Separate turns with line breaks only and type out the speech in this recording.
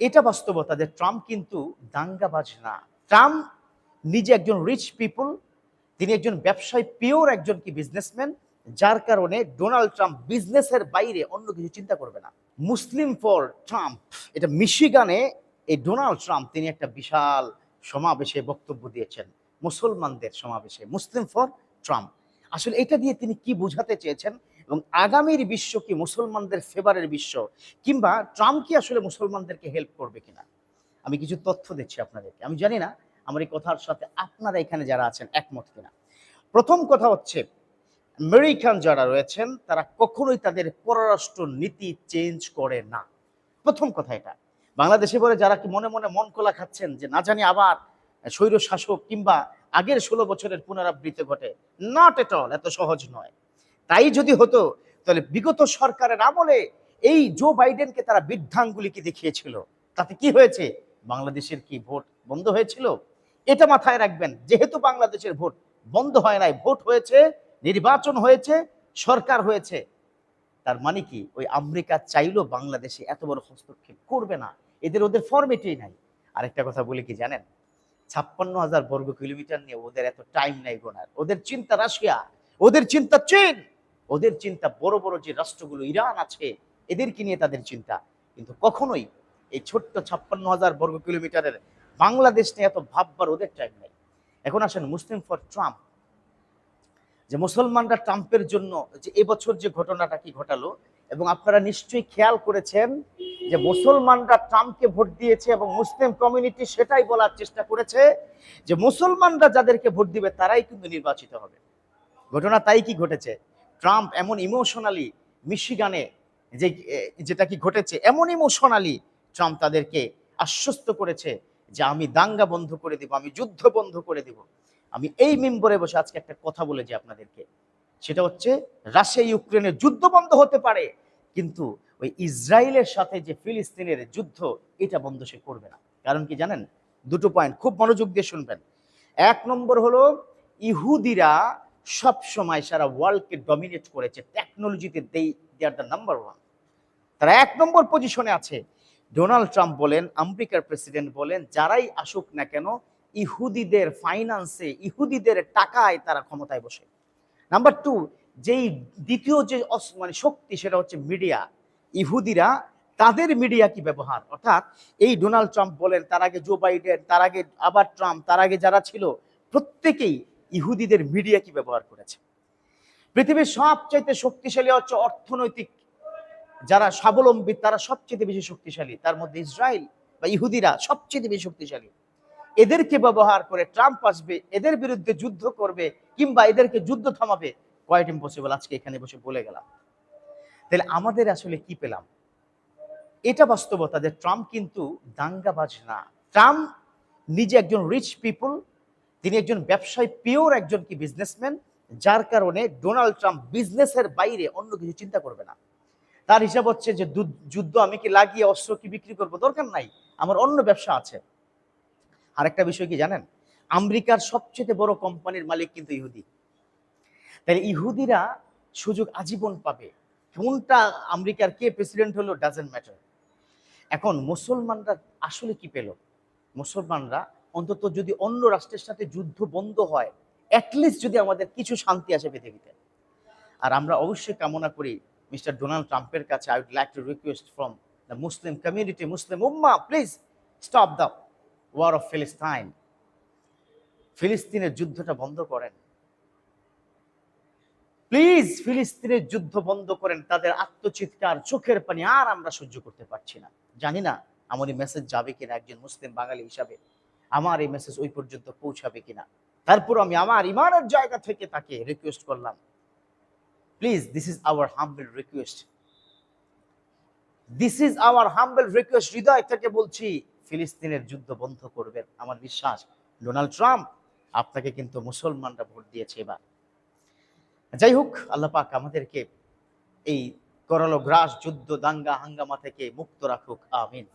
এটা বাস্তবতা যে ট্রাম্প কিন্তু দাঙ্গাবাজ না। ট্রাম্প নিজে একজন রিচ পিপল তিনি একজন ব্যবসায়ী পিওর একজন কি বিজনেসম্যান যার কারণে ডোনাল্ড ট্রাম্প বিজনেসের বাইরে অন্য কিছু চিন্তা করবে না। মুসলিম ফর ট্রাম্প এটা মিশিগানে এই ডোনাল্ড ট্রাম্প তিনি একটা বিশাল সমাবেশে বক্তব্য দিয়েছেন, মুসলমানদের সমাবেশে মুসলিম ফর ট্রাম্প আসলে এটা দিয়ে তিনি কি বোঝাতে চেয়েছেন এবং আগামীর বিশ্ব কি মুসলমানদের ফেভারের বিশ্ব? কিংবা ট্রাম্প কি আসলে মুসলমানদেরকে হেল্প করবে কিনা? আমি কিছু তথ্য দিচ্ছি আপনাদেরকে। আমি জানি না, আমার এই কথার সাথে আপনারা এখানে যারা আছেন একমত কিনা। প্রথম কথা হচ্ছে, আমেরিকান যারা রয়েছেন, তারা কখনোই তাদের পররাষ্ট্র নীতি চেঞ্জ করে না। প্রথম কথা এটা। বাংলাদেশে বলে যারা কি মনে মনে মন কোলা খাচ্ছেন যে না জানি আবার স্বৈর শাসক কিংবা আগের ষোলো বছরের পুনরাবৃত্তি ঘটে নট এট অল এত সহজ নয়। তাই যদি হতো, তাহলে বিগত সরকারের আমলে এই জো বাইডেনকে তারা বৃদ্ধাঙ্গুলিকে দেখিয়েছিল। তাতে কি হয়েছে? বাংলাদেশের কি ভোট বন্ধ হয়েছিল? এটা মাথায় রাখবেন, যেহেতু বাংলাদেশের ভোট বন্ধ হয় নাই, ভোট হয়েছে, নির্বাচন হয়েছে, সরকার হয়েছে, তার মানে কি? ওই আমেরিকা চাইলেও বাংলাদেশে এত বড় হস্তক্ষেপ করবে না। এদের ওদের ফর্মেটেই নাই। আরেকটা কথা বলে কি জানেন? ছাপ্পান্ন হাজার বর্গ কিলোমিটার নিয়ে ওদের এত টাইম নাই গোনার। ওদের চিন্তা রাশিয়া, ওদের চিন্তা চীন। ওদের চিন্তা, বড় বড় যে রাষ্ট্রগুলো, ইরান আছে, এদেরকে নিয়ে তাদের চিন্তা। কিন্তু কখনোই এই ছোট্ট ছাপ্পান্ন হাজার বর্গ কিলোমিটারের বাংলাদেশ নিয়ে এত ভাববার ওদের টাইম নাই। এখন আসেন মুসলিম ফর ট্রাম্প। যে মুসলমানরা ট্রাম্পের জন্য যে এবছর যে ঘটনাটা কি ঘটালো, এবং আপনারা নিশ্চয়ই খেয়াল করেছেন যে মুসলমানরা ট্রাম্পকে ভোট দিয়েছে এবং মুসলিম কমিউনিটি সেটাই বলার চেষ্টা করেছে যে মুসলমানরা যাদেরকে ভোট দিবে, তারাই কিন্তু নির্বাচিত হবে। ঘটনা তাই কি ঘটেছে? ট্রাম্প এমন ইমোশনালি মিশিগানে যে যেটা কি ঘটেছে, এমন ইমোশনালি ট্রাম্প তাদেরকে আশ্বস্ত করেছে যে, আমি দাঙ্গা বন্ধ করে দিব, আমি যুদ্ধ বন্ধ করে দিব। আমি এই মেম্বরে বসে আজকে একটা কথা বলে যে আপনাদেরকে। সেটা হচ্ছে, রাশিয়া ইউক্রেনের যুদ্ধ বন্ধ হতে পারে, কিন্তু ওই ইসরায়েলের সাথে যে ফিলিস্তিনের যুদ্ধ, এটা বন্ধ সে করবে না। কারণ কি জানেন? দুটো পয়েন্ট খুব মনোযোগ দিয়ে শুনবেন। এক নম্বর হলো, ইহুদিরা সব সময় সারা ওয়ার্ল্ডকে ডমিনেট করেছে টেকনোলজিতে they they are the number one তারা এক নম্বর পজিশনে আছে। ডোনাল্ড ট্রাম্প বলেন, আমেরিকার প্রেসিডেন্ট বলেন, যারাই আসুক না কেন, ইহুদিদের ফাইন্যান্সে ইহুদিদের টাকায় তারা ক্ষমতায় বসে। নাম্বার টু যেই দ্বিতীয় যে মানে শক্তি, সেটা হচ্ছে মিডিয়া ইহুদিরা তাদের মিডিয়া কি ব্যবহার? অর্থাৎ এই ডোনাল্ড ট্রাম্প বলেন, তার আগে জো বাইডেন তার আগে আবার ট্রাম্প তার আগে যারা ছিল, প্রত্যেকেই ইহুদিদের মিডিয়া কি ব্যবহার করেছে? পৃথিবীর সবচাইতে শক্তিশালী হচ্ছে অর্থনৈতিক যারা স্বাবলম্বী, তারা সবচেয়ে বেশি শক্তিশালী। তার মধ্যে ইসরায়েল বা ইহুদিরা সবচেয়ে বেশি শক্তিশালী। এদেরকে ব্যবহার করে ট্রাম্প আসবে, এদের বিরুদ্ধে যুদ্ধ করবে কিংবা এদেরকে যুদ্ধ থামাবে কোয়াইট ইম্পসিবল আজকে এখানে বসে বলে গেলাম। তাহলে আমাদের আসলে কি পেলাম? এটা বাস্তবতা যে ট্রাম্প কিন্তু দাঙ্গাবাজ না। ট্রাম্প নিজে একজন রিচ পিপল তিনি একজন ব্যবসায়ী, পিওর একজন কি বিজনেসম্যান যার কারণে ডোনাল্ড ট্রাম্প বিজনেসের বাইরে অন্য কিছু চিন্তা করবে না। তার হিসাব হচ্ছে যে যুদ্ধ আমি কি লাগিয়ে অস্ত্র কি বিক্রি করব? দরকার নাই, আমার অন্য ব্যবসা আছে। আরেকটা বিষয় কি জানেন? আমেরিকার সবচেয়ে বড় কোম্পানির মালিক কিন্তু ইহুদি। তাহলে ইহুদিরা সুযোগ আজীবন পাবে। কোনটা আমেরিকার কে প্রেসিডেন্ট হলো ডাজেন্ট ম্যাটার এখন মুসলমানরা আসলে কি পেল? মুসলমানরা অন্তত যদি অন্য রাষ্ট্রের সাথে যুদ্ধ বন্ধ হয় অ্যাটলিস্ট যদি আমাদের কিছু শান্তি আসে পৃথিবীতে। আর আমরা অবশ্যই কামনা করি, মিস্টার ডোনাল্ড ট্রাম্পের কাছে I would like to request from the Muslim community Muslim Umma please stop the war of ফিলিস্তাইন ফিলিস্তিনের যুদ্ধটা বন্ধ করেন। প্লিজ ফিলিস্তিনের যুদ্ধ বন্ধ করেন, তাদের আত্মচিৎকার, চোখের পানি আর আমরা সহ্য করতে পারছি না। জানি না আমার এই মেসেজ যাবে কিনা একজন মুসলিম বাঙালি হিসাবে। আমার এই মেসেজ ওই পর্যন্ত পৌঁছাবে কিনা? তারপর আমি আমার ইমানের জায়গা থেকে তাকে রিকোয়েস্ট করলাম। Please this is our humble request this is our humble request হৃদয় থেকে বলছি, ফিলিস্তিনের যুদ্ধ বন্ধ করবেন। আমার বিশ্বাস, ডোনাল্ড ট্রাম্প আপনাকে কিন্তু মুসলমানরা ভোট দিয়েছে এবার। যাই হোক, আল্লাহ পাক আমাদেরকে এই করল গ্রাস যুদ্ধ দাঙ্গা হাঙ্গামা থেকে মুক্ত রাখুক, আমিন।